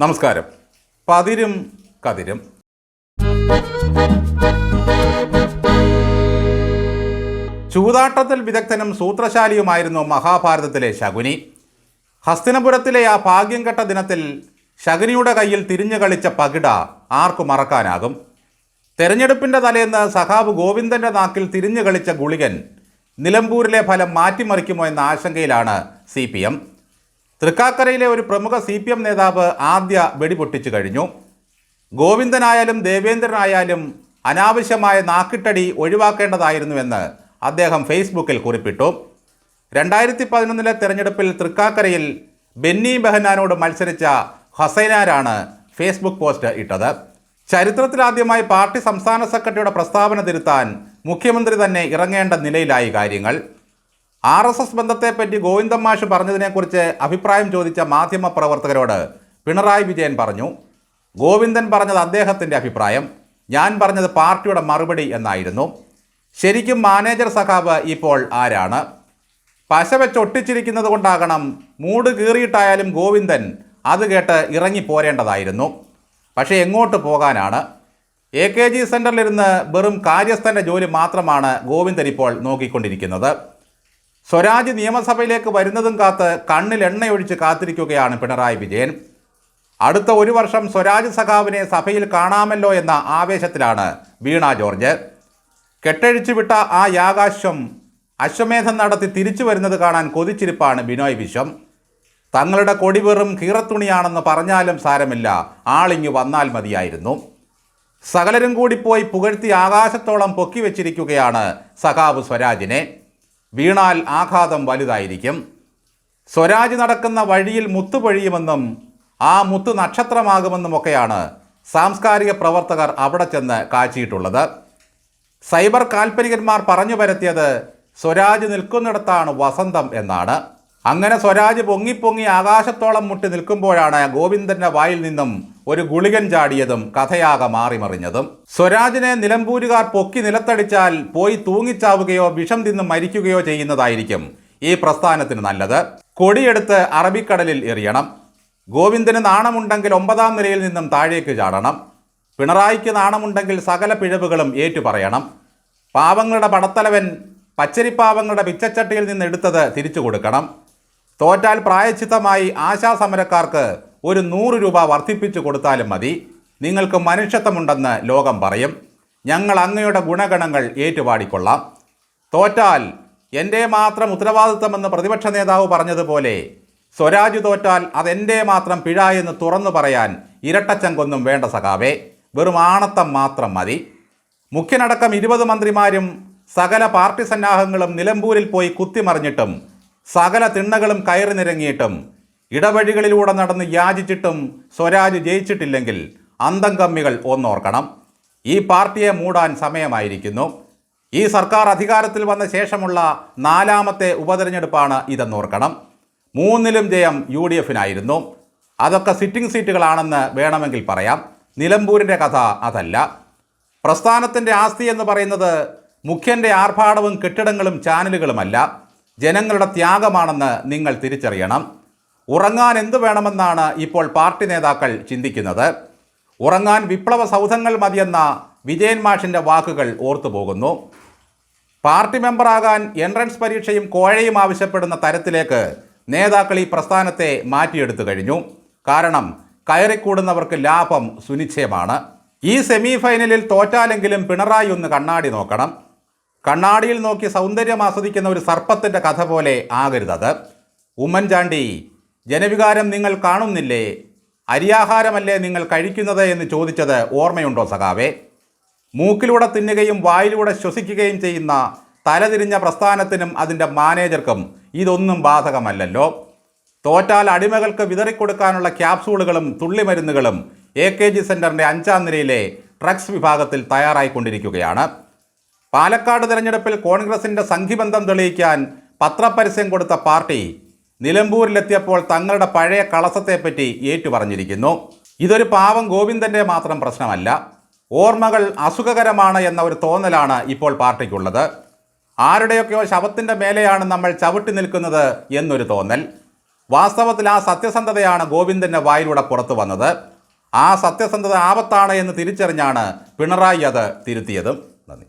നമസ്കാരം. പതിരും കതിരും. ചൂതാട്ടത്തിൽ വിദഗ്ധനും സൂത്രശാലിയുമായിരുന്നു മഹാഭാരതത്തിലെ ശകുനി. ഹസ്തിനപുരത്തിലെ ആ ഭാഗ്യം കെട്ട ദിനത്തിൽ ശകുനിയുടെ കയ്യിൽ തിരിഞ്ഞു കളിച്ച പകിട ആർക്കു മറക്കാനാകും? തെരഞ്ഞെടുപ്പിന്റെ തലേന്ന് സഖാവ് ഗോവിന്ദന്റെ നാക്കിൽ തിരിഞ്ഞു കളിച്ച ഗുളികൻ നിലമ്പൂരിലെ ഫലം മാറ്റിമറിക്കുമോ എന്ന ആശങ്കയിലാണ് സി പി എം. തൃക്കാക്കരയിലെ ഒരു പ്രമുഖ സി പി എം നേതാവ് ആദ്യ വെടിപൊട്ടിച്ചു കഴിഞ്ഞു. ഗോവിന്ദനായാലും ദേവേന്ദ്രനായാലും അനാവശ്യമായ നാക്കിട്ടടി ഒഴിവാക്കേണ്ടതായിരുന്നുവെന്ന് അദ്ദേഹം ഫേസ്ബുക്കിൽ കുറിപ്പിട്ടു. രണ്ടായിരത്തി പതിനൊന്നിലെ തെരഞ്ഞെടുപ്പിൽ തൃക്കാക്കരയിൽ ബെന്നി ബെഹനാനോട് മത്സരിച്ച ഹസൈനാരാണ് ഫേസ്ബുക്ക് പോസ്റ്റ് ഇട്ടത്. ചരിത്രത്തിലാദ്യമായി പാർട്ടി സംസ്ഥാന സെക്രട്ടറിയുടെ പ്രസ്താവന തിരുത്താൻ മുഖ്യമന്ത്രി തന്നെ ഇറങ്ങേണ്ട നിലയിലായി കാര്യങ്ങൾ. ആർ എസ് എസ് ബന്ധത്തെപ്പറ്റി ഗോവിന്ദൻ മാഷ് പറഞ്ഞതിനെക്കുറിച്ച് അഭിപ്രായം ചോദിച്ച മാധ്യമ പ്രവർത്തകരോട് പിണറായി വിജയൻ പറഞ്ഞു ഗോവിന്ദൻ പറഞ്ഞത് അദ്ദേഹത്തിന്റെ അഭിപ്രായം ഞാൻ പറഞ്ഞത് പാർട്ടിയുടെ മറുപടി എന്നായിരുന്നു. ശരിക്കും മാനേജർ സഖാവ് ഇപ്പോൾ ആരാണ്? പശ വെച്ച് ഒട്ടിച്ചിരിക്കുന്നത് കൊണ്ടാകണം മൂട് കീറിയിട്ടായാലും ഗോവിന്ദൻ അത് കേട്ട് ഇറങ്ങിപ്പോരേണ്ടതായിരുന്നു പക്ഷേ എങ്ങോട്ട് പോകാനാണ്? എ കെ ജി സെന്ററിലിരുന്ന് വെറും കാര്യസ്ഥന്റെ ജോലി മാത്രമാണ് ഗോവിന്ദൻ ഇപ്പോൾ നോക്കിക്കൊണ്ടിരിക്കുന്നത്. സ്വരാജ് നിയമസഭയിലേക്ക് വരുന്നതും കാത്ത് കണ്ണിൽ എണ്ണയൊഴിച്ച് കാത്തിരിക്കുകയാണ് പിണറായി വിജയൻ. അടുത്ത ഒരു വർഷം സ്വരാജ് സഖാവിനെ സഭയിൽ കാണാമല്ലോ എന്ന ആവേശത്തിലാണ് വീണ ജോർജ്. കെട്ടഴിച്ചു വിട്ട ആ യാഗാശ്വം അശ്വമേധം നടത്തി തിരിച്ചു വരുന്നത് കാണാൻ കൊതിച്ചിരിപ്പാണ് ബിനോയ് വിശ്വം. തങ്ങളുടെ കൊടി വെറും കീറത്തുണിയാണെന്ന് പറഞ്ഞാലും സാരമില്ല. ആളിങ്ങു വന്നാൽ മതിയായിരുന്നു. സകലരും കൂടി പോയി പുകഴ്ത്തി ആകാശത്തോളം പൊക്കി വെച്ചിരിക്കുകയാണ് സഖാവ് സ്വരാജിനെ. വീണാൽ ആഘാതം വലുതായിരിക്കും. സ്വരാജ് നടക്കുന്ന വഴിയിൽ മുത്തു പൊഴിയുമെന്നും ആ മുത്ത് നക്ഷത്രമാകുമെന്നുമൊക്കെയാണ് സാംസ്കാരിക പ്രവർത്തകർ അവിടെ ചെന്ന് കാച്ചിയിട്ടുള്ളത് സൈബർ കാൽപ്പനികന്മാർ പറഞ്ഞു പരത്തിയത് സ്വരാജ് നിൽക്കുന്നിടത്താണ് വസന്തം എന്നാണ്. അങ്ങനെ സ്വരാജ് പൊങ്ങി പൊങ്ങി ആകാശത്തോളം മുട്ടി നിൽക്കുമ്പോഴാണ് ഗോവിന്ദന്റെ വായിൽ നിന്നും ഒരു ഗുളികൻ ചാടിയതും കഥയാകെ മാറിമറിഞ്ഞതും. സ്വരാജിനെ നിലമ്പൂരുകാർ പൊക്കി നിലത്തടിച്ചാൽ പോയി തൂങ്ങിച്ചാവുകയോ വിഷം തിന്ന് മരിക്കുകയോ ചെയ്യുന്നതായിരിക്കും ഈ പ്രസ്ഥാനത്തിന് നല്ലത്. കൊടിയെടുത്ത് അറബിക്കടലിൽ എറിയണം. ഗോവിന്ദന് നാണമുണ്ടെങ്കിൽ ഒമ്പതാം നിലയിൽ നിന്നും താഴേക്ക് ചാടണം. പിണറായിക്ക് നാണമുണ്ടെങ്കിൽ സകല പിഴവുകളും ഏറ്റുപറയണം. പാവങ്ങളുടെ പടത്തലവൻ പച്ചരിപ്പാവങ്ങളുടെ പിച്ചച്ചട്ടിയിൽ നിന്ന് എടുത്തത് തിരിച്ചു കൊടുക്കണം. തോറ്റാൽ പ്രായച്ചിത്തമായി ആശാസമരക്കാർക്ക് ഒരു നൂറ് രൂപ വർദ്ധിപ്പിച്ചു കൊടുത്താലും മതി. നിങ്ങൾക്ക് മനുഷ്യത്വമുണ്ടെന്ന് ലോകം പറയും. ഞങ്ങൾ അങ്ങയുടെ ഗുണഗണങ്ങൾ ഏറ്റുപാടിക്കൊള്ളാം തോറ്റാൽ എന്റെ മാത്രം ഉത്തരവാദിത്തമെന്ന് പ്രതിപക്ഷ നേതാവ് പറഞ്ഞതുപോലെ സ്വരാജ് തോറ്റാൽ അതെന്റെ മാത്രം പിഴ എന്ന് തുറന്നു പറയാൻ ഇരട്ടച്ചങ്കൊന്നും വേണ്ട സഖാവേ. വെറും ആണത്തം മാത്രം മതി. മുഖ്യനടക്കം ഇരുപത് മന്ത്രിമാരും സകല പാർട്ടി സന്നാഹങ്ങളും നിലമ്പൂരിൽ പോയി കുത്തിമറിഞ്ഞിട്ടും സകല തിണ്ണകളും കയറി നിരങ്ങിയിട്ടും ഇടവഴികളിലൂടെ നടന്ന് യാചിച്ചിട്ടും സ്വരാജ് ജയിച്ചിട്ടില്ലെങ്കിൽ അന്തം കമ്മികൾ ഒന്നോർക്കണം. ഈ പാർട്ടിയെ മൂടാൻ സമയമായിരിക്കുന്നു. ഈ സർക്കാർ അധികാരത്തിൽ വന്ന ശേഷമുള്ള നാലാമത്തെ ഉപതെരഞ്ഞെടുപ്പാണ് ഇതെന്നോർക്കണം. മൂന്നിലും ജയം യു ഡി എഫിനായിരുന്നു അതൊക്കെ സിറ്റിംഗ് സീറ്റുകളാണെന്ന് വേണമെങ്കിൽ പറയാം. നിലമ്പൂരിന്റെ കഥ അതല്ല. പ്രസ്ഥാനത്തിന്റെ ആസ്തി എന്ന് പറയുന്നത് മുഖ്യന്റെ ആർഭാടവും കെട്ടിടങ്ങളും ചാനലുകളുമല്ല. ജനങ്ങളുടെ ത്യാഗമാണെന്ന് നിങ്ങൾ തിരിച്ചറിയണം. ഉറങ്ങാൻ എന്തു വേണമെന്നാണ് ഇപ്പോൾ പാർട്ടി നേതാക്കൾ ചിന്തിക്കുന്നത്. ഉറങ്ങാൻ വിപ്ലവ സൗധങ്ങൾ മതിയെന്ന വിജയൻ മാഷിന്റെ വാക്കുകൾ ഓർത്തുപോകുന്നു പാർട്ടി മെമ്പറാകാൻ എൻട്രൻസ് പരീക്ഷയും കോഴയും ആവശ്യപ്പെടുന്ന തരത്തിലേക്ക് നേതാക്കൾ ഈ പ്രസ്ഥാനത്തെ മാറ്റിയെടുത്തു കഴിഞ്ഞു. കാരണം കയറിക്കൂടുന്നവർക്ക് ലാഭം സുനിശ്ചയമാണ്. ഈ സെമി ഫൈനലിൽ തോറ്റാലെങ്കിലും പിണറായി ഒന്ന് കണ്ണാടി നോക്കണം. കണ്ണാടിയിൽ നോക്കി സൗന്ദര്യം ആസ്വദിക്കുന്ന ഒരു സർപ്പത്തിന്റെ കഥ പോലെ ആകരുതത് ഉമ്മൻചാണ്ടി ജനവികാരം നിങ്ങൾ കാണുന്നില്ലേ? അരിയാഹാരമല്ലേ നിങ്ങൾ കഴിക്കുന്നത് എന്ന് ചോദിച്ചത് ഓർമ്മയുണ്ടോ സഖാവേ? മൂക്കിലൂടെ തിന്നുകയും വായിലൂടെ ശ്വസിക്കുകയും ചെയ്യുന്ന തലതിരിഞ്ഞ പ്രസ്ഥാനത്തിനും അതിന്റെ മാനേജർക്കും ഇതൊന്നും ബാധകമല്ലല്ലോ. തോറ്റാൽ അടിമകൾക്ക് വിതറിക്കൊടുക്കാനുള്ള ക്യാപ്സൂളുകളും തുള്ളിമരുന്നുകളും എ കെ ജി സെന്ററിന്റെ അഞ്ചാം നിരയിലെ ഡ്രഗ്സ് വിഭാഗത്തിൽ തയ്യാറായിക്കൊണ്ടിരിക്കുകയാണ്. പാലക്കാട് തിരഞ്ഞെടുപ്പിൽ കോൺഗ്രസിന്റെ സംഘിബന്ധം തെളിയിക്കാൻ പത്രപരസ്യം കൊടുത്ത പാർട്ടി നിലമ്പൂരിലെത്തിയപ്പോൾ തങ്ങളുടെ പഴയ കളസത്തെപ്പറ്റി ഏറ്റുപറഞ്ഞിരിക്കുന്നു. ഇതൊരു പാവം ഗോവിന്ദന്റെ മാത്രം പ്രശ്നമല്ല ഓർമ്മകൾ അസുഖകരമാണ് എന്ന ഒരു തോന്നലാണ് ഇപ്പോൾ പാർട്ടിക്കുള്ളത്. ആരുടെയൊക്കെയോ ശവത്തിന്റെ മേലെയാണ് നമ്മൾ ചവിട്ടി നിൽക്കുന്നത് എന്നൊരു തോന്നൽ. വാസ്തവത്തിൽ ആ സത്യസന്ധതയാണ് ഗോവിന്ദന്റെ വായിലൂടെ പുറത്തു വന്നത്. ആ സത്യസന്ധത ആപത്താണ് എന്ന് തിരിച്ചറിഞ്ഞാണ് പിണറായി അത് തിരുത്തിയതും. നന്ദി.